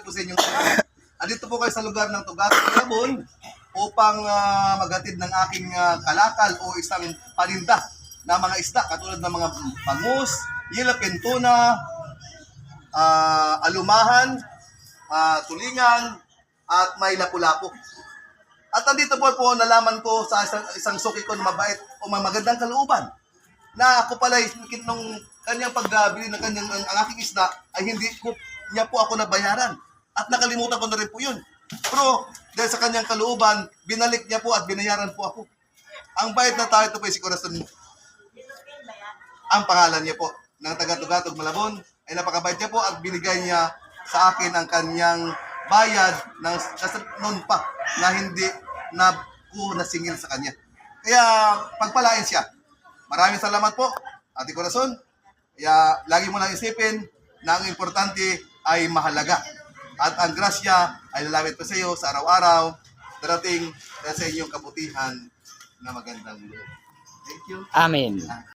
inyong lahat. Andito po kayo sa lugar ng Tugat, Malabon upang ah, maghatid ng aking ah, kalakal o isang paninda na mga isda katulad ng mga bangus, yelapin tuna, ah, alumahan, ah, tulingan, at may lapu-lapu. At andito po po nalaman ko sa isang, isang suki ko na mabait o magandang kalooban na ako pala nung kanyang pagbili ng kanyang ang, ang aking isda ay hindi ko niya po ako nabayaran. At nakalimutan ko na rin po yun. Pero dahil sa kanyang kalooban, binalik niya po at binayaran po ako. Ang bayad na tayo ito po si Corazon. Ang pangalan niya po ng taga-tugatog Malabon ay napakabait niya po at binigay niya sa akin ang kanyang bayad ng noon pa na hindi na ko nasingil sa kanya. Kaya pagpalain siya. Maraming salamat po, Ate Corazon. Kaya lagi mo lang isipin na ang importante ay mahalaga. At ang grasya ay lalapit pa sa iyo sa araw-araw, darating sa inyong kabutihan na magandang loob. Thank you. Amen.